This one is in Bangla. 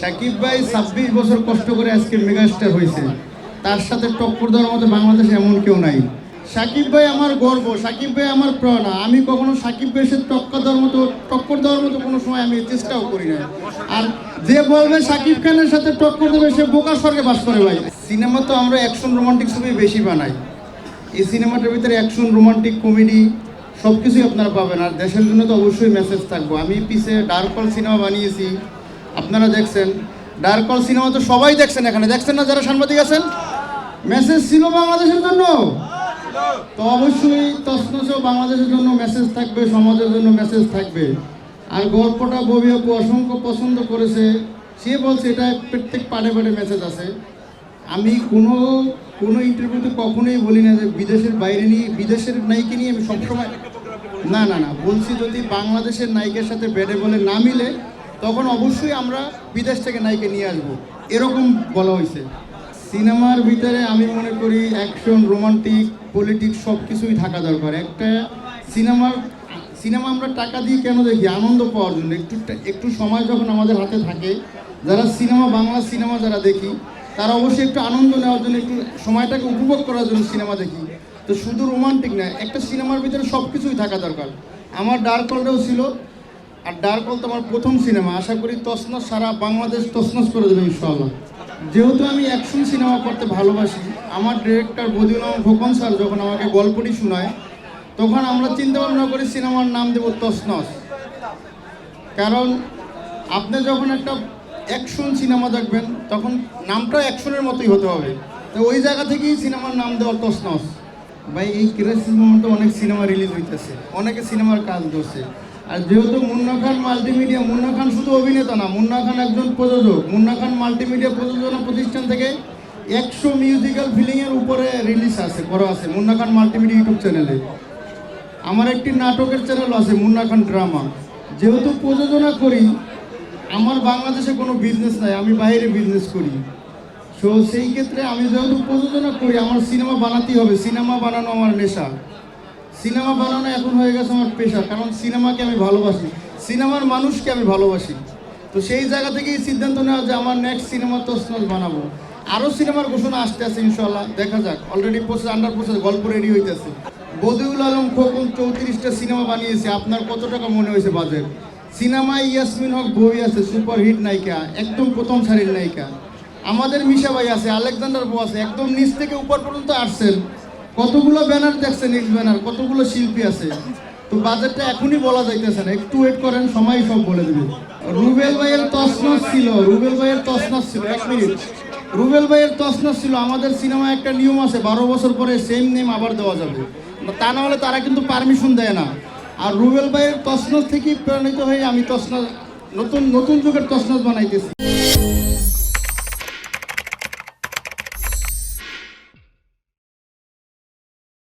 সাকিব ভাই ছাব্বিশ বছর কষ্ট করে আজকে মেগাস্টার হয়েছে। তার সাথে টক্কর দেওয়ার মতো বাংলাদেশে এমন কেউ নাই। সাকিব ভাই আমার গর্ব, সাকিব ভাই আমার প্রেরণা আমি কখনো সাকিব ভাইয়ের সাথে টক্কর দেওয়ার মতো টক্কর দেওয়ার মতো কোনো সময় আমি চেষ্টাও করি না আর যে বলবে সাকিব খানের সাথে টক্কর দেবে, সে বোকা স্বর্গে বাস করে ভাই। সিনেমা তো আমরা অ্যাকশন, রোমান্টিক ছবি বেশি বানাই। এই সিনেমাটার ভিতরে অ্যাকশন, রোমান্টিক, কমেডি সব কিছুই আপনারা পাবেন। আর দেশের জন্য তো অবশ্যই মেসেজ থাকব। আমি পিছে ডার্ক সিনেমা বানিয়েছি। আপনারা দেখছেন। ডার্ক সিনেমা তো সবাই দেখছেন এখানে। দেখছেন না যারা সাংবাদিক আছেন? মেসেজ ছিল বাংলাদেশের জন্য। তো অবশ্যই তসনসেও বাংলাদেশের জন্য মেসেজ থাকবে, সমাজের জন্য মেসেজ থাকবে। আর গল্পটা ববি আপু অসংখ্য পছন্দ করেছে। সে বলছে, এটা প্রত্যেক পাড়ে পাড়ে মেসেজ আছে। আমি কোনো কোনো ইন্টারভিউতে কখনোই বলি না যে বিদেশের বাইরে নিয়ে, বিদেশের নায়িকা নিয়ে আমি সবসময় না না না, বলছি যদি বাংলাদেশের নায়িকার সাথে বেডে বলে না মিলে তখন অবশ্যই আমরা বিদেশ থেকে নায়িকা নিয়ে আসব। এরকম বলা হয়েছে। সিনেমার ভিতরে আমি মনে করি অ্যাকশন, রোমান্টিক, পলিটিক্স সব কিছুই থাকা দরকার। একটা সিনেমার, সিনেমা আমরা টাকা দিয়ে কেন দেখি? আনন্দ পাওয়ার জন্য। একটু একটু সময় যখন আমাদের হাতে থাকে, যারা সিনেমা, বাংলা সিনেমা যারা দেখি, তারা অবশ্যই একটু আনন্দ নেওয়ার জন্য, একটু সময়টাকে উপভোগ করার জন্য সিনেমা দেখি। তো শুধু রোমান্টিক না, একটা সিনেমার ভিতরে সব কিছুই থাকা দরকার। আমার ডার্ক হলটাও ছিল আর ডার্ক হল তো আমার প্রথম সিনেমা। আশা করি তসনস সারা বাংলাদেশ তসনস করে দেবে ইনশাল্লাহ যেহেতু আমি অ্যাকশন সিনেমা করতে ভালোবাসি, আমার ডিরেক্টর বদিউল খোকন স্যার যখন আমাকে গল্পটি শোনায়, তখন আমরা চিন্তা ভাবনা করি সিনেমার নাম দেব তসনস কারণ আপনি যখন একটা অ্যাকশন সিনেমা দেখবেন, তখন নামটা অ্যাকশনের মতোই হতে হবে। তো ওই জায়গা থেকেই সিনেমার নাম দেওয়া তসনস ভাই, এই ক্রাইসিস মোমেন্টে অনেক সিনেমা রিলিজ হইতেছে। অনেকে সিনেমার কাজ করছে আর যেহেতু মুন্না খান মাল্টিমিডিয়া মুন্না খান শুধু অভিনেতা না, মুন্না খান একজন প্রযোজক। মুন্না খান মাল্টিমিডিয়া প্রযোজনা প্রতিষ্ঠান থেকে একশো মিউজিক্যাল ফিলিংয়ের উপরে রিলিজ আছে, করা আছে মুন্না খান মাল্টিমিডিয়া ইউটিউব চ্যানেলে আমার একটি নাটকের চ্যানেল আছে মুন্না খান ড্রামা যেহেতু প্রযোজনা করি, আমার বাংলাদেশে কোনো বিজনেস নাই, আমি বাইরে বিজনেস করি। সো সেই ক্ষেত্রে আমি যেহেতু প্রযোজনা করি, আমার সিনেমা বানাতেই হবে সিনেমা বানানো আমার নেশা। সিনেমা বানানো এখন হয়ে গেছে আমার পেশা কারণ সিনেমাকে আমি ভালোবাসি। সিনেমার মানুষকে আমি ভালোবাসি। তো সেই জায়গা থেকেই সিদ্ধান্ত নেওয়া যে আমার নেক্সট সিনেমা তসনস বানাবো। আরও সিনেমার ঘোষণা আসতে আছে ইনশাল্লাহ দেখা যাক। অলরেডি প্রসেস আন্ডার প্রসেস গল্প রেডি হইতেছে। বদিউল আলম খোকন চৌত্রিশটা সিনেমা বানিয়েছে, আপনার কত টাকা মনে হয়েছে বাজেট সিনেমায় ইয়াসমিন হক বই আছে সুপার হিট নায়িকা, একদম প্রথম সারির নায়িকা। আমাদের মিশা ভাই আছে, আলেকজান্ডার বউ আছে, একদম নিচ থেকে উপর পর্যন্ত আসছেন। কতগুলো ব্যানার দেখছেন নেক্সট ব্যানার? কতগুলো শিল্পী আছে? তো বাজেটটা এখনই বলা যাইতেছে না। একটু ওয়েট করেন সময় সব বলে দেবে। রুবেল ভাইয়ের তসনস ছিল, রুবেল ভাইয়ের তসনস ছিল, এক মিনিট। রুবেল ভাইয়ের তসনস ছিল, আমাদের সিনেমায় একটা নিয়ম আছে, বারো বছর পরে সেম নেম আবার দেওয়া যাবে। তা না হলে তারা কিন্তু পারমিশন দেয় না। আর রুবেল ভাইয়ের তসনস থেকেই প্রেরণিত হয়ে আমি তসনস নতুন নতুন যুগের তসনস বানাইতেছি।